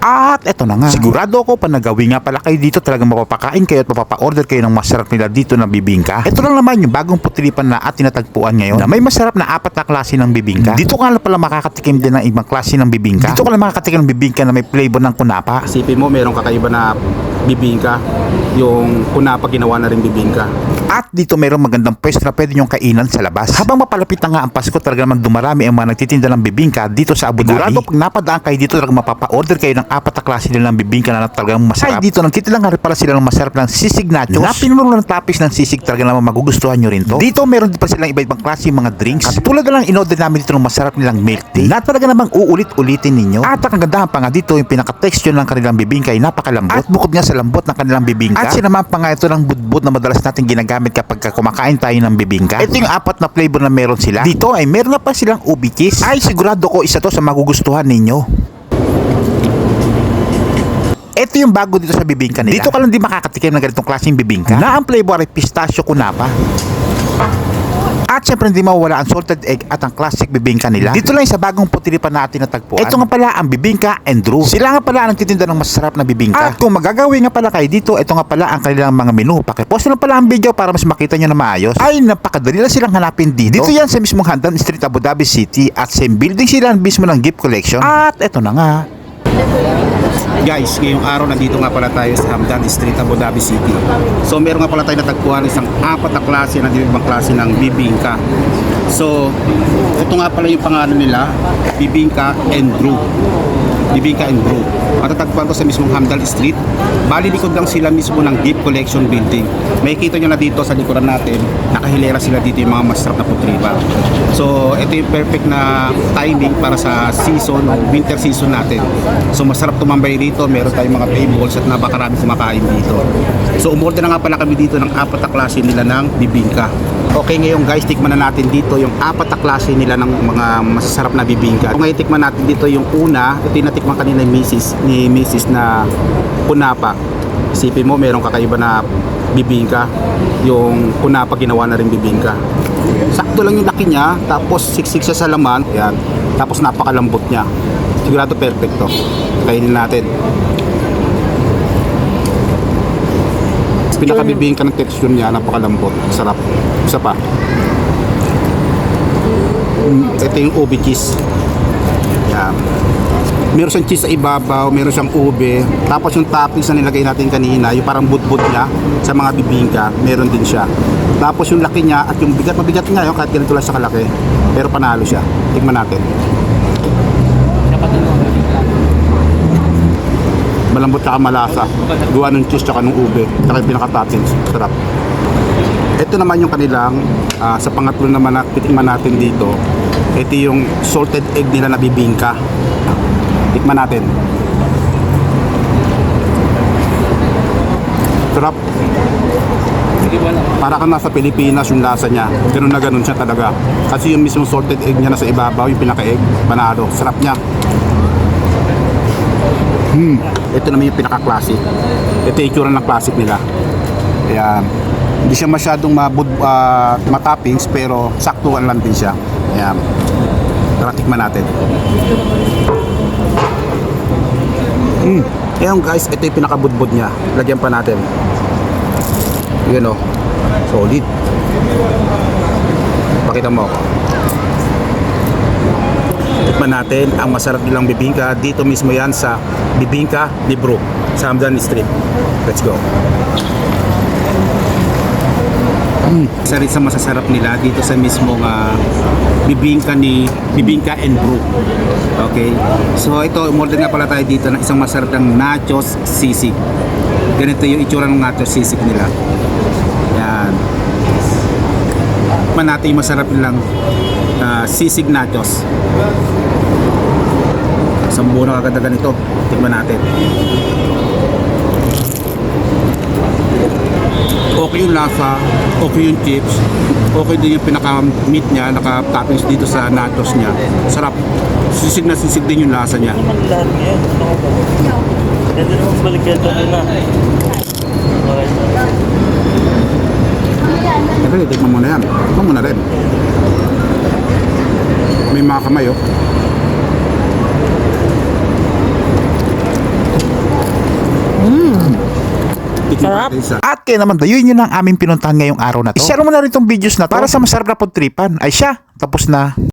At eto na nga. Sigurado ako pa nagawi nga pala kayo dito talagang mapapakain kayo at mapapa-order kayo ng masarap nila dito na bibingka. Ito lang naman yung bagong putilipan na at tinatagpuan ngayon na may masarap na apat na klase ng bibingka. Dito ka lang pala makakatikim din ng ibang klase ng bibingka. Dito ka lang makakatikim ng bibingka na may flavor ng kunapa. Isipin mo, merong kakaiba na bibingka. Yung kunapa ginawa na rin bibingka. At dito mayroong magandang pwesto na pwede nyong kainan sa labas. Habang mapalapit na nga ang Pasko, talaga naman dumarami ang mga nagtitinda ng bibingka dito sa Abu Dhabi. Sigurado pag napadaan kayo dito, talaga mapapa-order kayo ng apat na klase nila ng bibingka na talagang masarap. Ay, dito nagtitinda nga rin pala sila ng masarap ng sisig nachos. Na pinuno ng tapis ng sisig talaga naman magugustuhan nyo rin to. Dito meron din pa silang iba-ibang klase mga drinks. At tulad na lang in-order namin dito ng masarap nilang milk tea. Na talaga namang uulit-ulitin ninyo. At ang kagandahan pa nga dito, yung pinaka-texture ng kanilang bibingka ay napakalambot. At bukod nga sa lambot ng kanilang bibingka. At sinamahan pa nga ito ng budbud na madalas natin ginagamit kapag ka kumakain tayo ng bibingka. Ito yung apat na flavor na meron sila. Dito ay meron na pa silang ubi cheese. Ay sigurado ko isa to sa magugustuhan ninyo. Ito yung bago dito sa bibingka nila. Dito ka lang di makakatikim ng ganitong klaseng bibingka. Na ang flavor ay pistachio kunapa. Syempre hindi mawawala ang salted egg at ang classic bibingka nila. Dito lang sa bagong putilipan natin natagpuan. Ito nga pala ang bibingka and Drew. Sila nga pala ang nagtitinda ng masarap na bibingka. At kung magagawin nga pala kayo dito, ito nga pala ang kanilang mga menu. Pakipost na pala ang video para mas makita nyo na maayos. Ay, napakadali lang silang hanapin dito. Dito yan sa mismong Handan Street, Abu Dhabi City at same building sila mismo ng gift collection. At ito na nga. Guys, ngayong araw nandito nga pala tayo sa Hamdan Street, Abu Dhabi City. So meron nga pala tayo natagpuan isang apat na klase na ibang klase ng bibingka. So, ito nga pala yung pangalan nila, Bibingka and Brew. Bibingka and Brew. Matatagpuan ko sa mismong Hamdan Street. Bali likod lang sila mismo ng Gift Collection Building. May kita nyo na dito sa likuran natin, nakahilera sila dito yung mga masarap na putriba. So, ito yung perfect na timing para sa season, winter season natin. So, masarap tumambay dito. Meron tayong mga tables at napakarami kumakain dito. So, umorder na nga pala kami dito ng apat na klase nila ng bibingka. Okay, ngayon guys, tikman na natin dito yung apat na klase nila ng mga masasarap na bibingka. Ngayon, tikman natin dito yung una. Ito yung natikman kanina ni Mrs. ni Mrs. na punapa. Isipin mo, merong kakaiba na bibingka. Yung punapa ginawa na rin bibingka. Sakto lang yung laki niya, tapos siksik siya sa laman. Yan. Tapos napakalambot niya. Sigurado perfect to. Kainin natin. Pinakabibingka ng texture niya, napakalambot. Sarap. Isa pa. Mm, Ito yung ube cheese. Yan. Meron siyang cheese sa ibabaw, meron siyang ube. Tapos yung toppings na nilagay natin kanina, yung parang budbud niya sa mga bibingka, meron din siya. Tapos yung laki niya at yung bigat, mabigat nga yun kahit ganito lang sa kalaki. Pero panalo siya. Tingnan natin. Malambot tsaka malasa. Gawa ng cheese tsaka ng ube. Tsaka yung pinaka-toppings. Sarap. Ito naman yung kanilang, ah, sa pangatlo naman na titikman natin dito, ito yung salted egg nila na bibingka. Tikman natin. Sarap. Para ka nasa Pilipinas yung lasa niya. Ganun na ganun siya talaga. Kasi yung mismong salted egg niya nasa ibabaw, yung pinaka-egg, panalo. Sarap niya. Hmm. Ito naman yung pinaka-classic. Ito yung itsura ng classic nila. Ayan. Hindi siya masyadong mabud, ah, matappings pero saktuan lang din siya. Ayan. Tara tikman natin. Hmm. Ayan guys, ito yung pinakabudbud niya. Lagyan pa natin. Yun o. Solid. Pakita mo. Tikman natin ang masarap nilang bibingka. Dito mismo yan sa Bibingka ni Bro sa Hamdan Street. Let's go. Mm. Isa rin sa masasarap nila dito sa mismong ah, bibingka ni Bibingka and Brew. Okay? So ito, umorder nga pala tayo dito ng isang masarap ng nachos sisig. Ganito yung itsura ng nachos sisig nila. Yan. Tikman natin masarap nilang ah, sisig nachos. Isang buo na kaganda ganito. Tikman natin. okay yung lasa, okay yung chips, okay din yung pinaka-meat niya, naka-toppings dito sa nachos niya. Sarap. Sisig na sisig din yung lasa niya. Ganda naman balik yan doon na. Okay. Siyempre, tikman mo na yan. Tikman mo na rin. May mga kamay oh. Mmm. Sarap. At kaya naman tayo, yun ang aming pinuntahan ngayong araw na to. I-share mo na rin tong videos na to para sa masarap na putripan. Ay siya, tapos na.